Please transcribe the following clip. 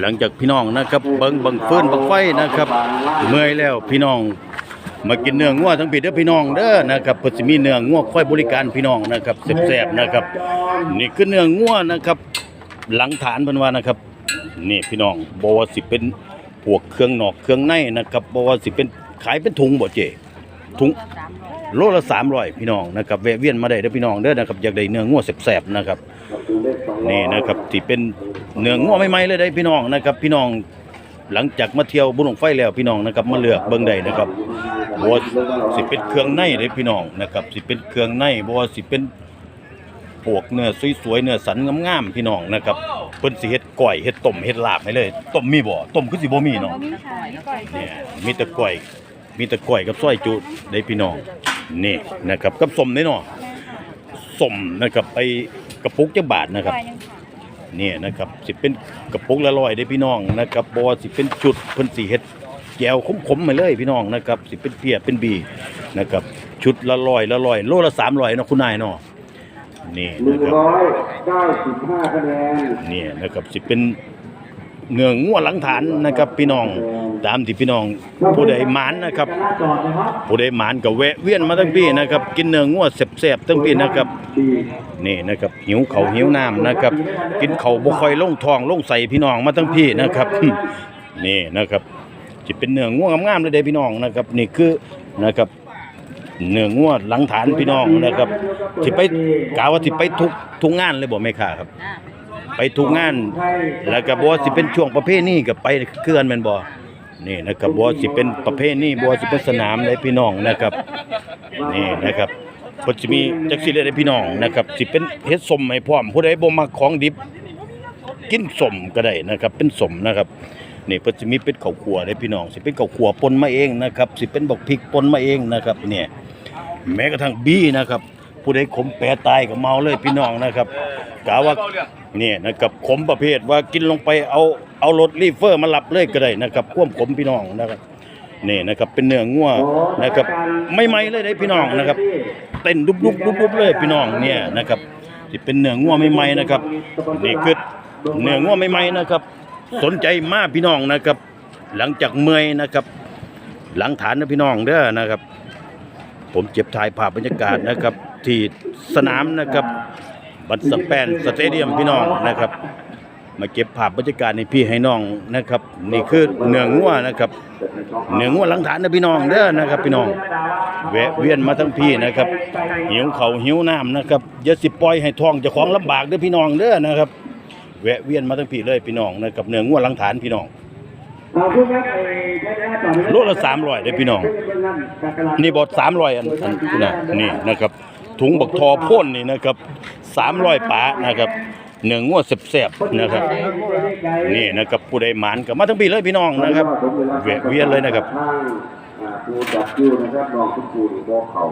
หลังจากพี่น้องนะครับเบิ่งบังฟื้นบังไฟนะครับ เมื่อยแล้วพี่น้อง มากินเนื้องัวทั้งปีเด้อพี่น้องเด้อนะครับเพิ่นสิมีเนื้องัวค่อยบริการพี่น้องนะครับแซ่บๆนะครับ นี่คือเนื้องัวนะครับ หลังฐานเพิ่นว่านะครับ นี่พี่น้องบ่ว่าสิเป็นพวกเครื่องนอกเครื่องในนะครับบ่ว่าสิเป็นขายเป็นถุงบ่เจถุงโลละ300พี่น้องนะครับแวะเวียนมาได้เด้อพี่น้องเด้อนะครับอยากได้เนื้องัวแซ่บๆนะครับนี่นะครับที่เป็น เนื้องัวใหม่ๆเลยได้พี่น้องนะครับ พี่น้องหลังจากมาเที่ยวบุญหลวงไฟแล้วพี่น้องนะครับมาเลือกเบิ่งได้นะครับบ่ว่าสิเป็นเครื่องในเด้พี่น้องนะครับสิเป็นเครื่องในบ่ว่าสิเป็นพวกเนื้อสวยๆเนื้อสันงามๆพี่น้องนะครับเพิ่นสิเฮ็ดก้อยเฮ็ดต้มเฮ็ดลาบให้เลยต้มมีบ่ต้มคือสิบ่มีเนาะมีค่ะมีก่อยเนี่ยมีแต่ก้อย มีแต่ก้อยกับซอยจุได้พี่น้องนี่นะครับกับสมได้เนาะสมนะครับไปกระปุกจักบาทนะครับ เนี่ยนะครับสิเป็นกระปุกละร้อยได้พี่น้องนะครับบ่ว่าสิเป็นจุดเพิ่นสิเฮ็ดแก้วขมๆมาเลยพี่น้องนะครับสิเป็นเปียเป็นบีนะครับชุดละร้อยละร้อยโลละ300เนาะคุณนายเนาะนี่หนึ่นะงครับร้อยเก้าสิบห้าคะแนนเนี่ยนะครับสิเป็นเนื้องัวหลังฐานนะครับพี่น้อง ตามที่พี่น้องผู้ใดหมานนะครับหน้าจอนะครับผู้ใดหมานก็แวะเวียนมาทั้งพี่นะครับ กินเนื้องัวแซ่บๆทั้งพี่นะครับดีนี่นะครับหิวเขาวหิวน้ำนะครับ กินเขาวบ่ค่อยลงท้องลงใส่พี่น้องมาทั้งพี่นะครับ นี่นะครับจะเป็นเนื้อง่วงามๆเลยเด้พี่น้องนะครับ นี่คือนะครับเนื้อง่วหลังฐานพี่น้องนะครับที่ไปกล่าวว่าที่ไปทุกทุกงานเลยบ่แม่ค่ะครับ ไปทุกงาน แล้วก็บ่ว่าสิเป็นช่วงประเภทนี้ก็ไปคือกันแม่นบ่ นี่นะครับบ่ว่าสิเป็นประเภทนี้บ่ว่าสิเป็นสนามเลยพี่น้องนะครับนี่นะครับพิ่นสิมีจักสิเลยเด้อพี่น้องนะครับสิเป็นเฮ็ดสมให้พร้อมผู้ใดบ่มักของดิบ กินสมก็ได้นะครับ เป็นสมนะครับนี่เพิ่นสิมีเป็นข้าวคั่วเด้พี่น้องสิเป็นข้าวคั่วปนมาเองนะครับสิเป็นบักพริกปนมาเองนะครับเนี่ยแม้กระทั่งบี้นะครับ ผู้ใดขมแปรตายก็เมาเลยพี่น้องนะครับกะว่า เนี่ยนะครับขมประเภทว่ากินลงไปเอาเอารถรีเฟอร์มารับเลยก็ได้นะครับควบขมพี่น้องนะครับนี่นะครับเป็นเนื้องัวนะครับไม่ไหมเลยได้พี่น้องนะครับเต้นดุบดุบดุบดุบเลยพี่น้องเนี่ยนะครับที่เป็นเนื้องัวใหม่ๆนะครับนี่คือเนื้องัวใหม่ๆนะครับ สนใจมากพี่น้องนะครับ หลังจากเมื่อยนะครับ หลังฐานนะพี่น้องเด้อนะครับ ผมเจ็บถ่ายภาพบรรยากาศนะครับ ที่สนามนะครับ บัตรสแปนสเตเดียมพี่น้องนะครับ มาเก็บภาพบรรยากาศในพี่ให้น้องนะครับ นี่คือเนืองัวนะครับเนืองัวหลังฐานนะพี่น้องเด้อนะครับพี่น้องแวะเวียนมาทั้งพี่นะครับ หิวเขาหิวน้ำนะครับอย่าสิปล่อยให้ท้องจ้าของลำบากเด้อพี่น้องเด้อนะครับแวะเวียนมาทั้งพี่เลยพี่น้องนะครับเนืองัวหลังฐานพี่น้องเอาพูดครับไอ้ได้หน้าจอนะครับโลละ300เด้อพี่น้อง นี่บอดสามร้อยอันนี่นะครับ ถุงบักทอพ่นนี่นะครับสามร้อยปานะครับเนื้องวดเสียบๆนะครับ นี่นะครับผู้ใดหมานกับมาทั้งปีเลยพี่น้องนะครับแวะเวียนเลยนะครับทางอ่าผู้จัดคิวนะครับน้องคุณครูหรือบ่เขา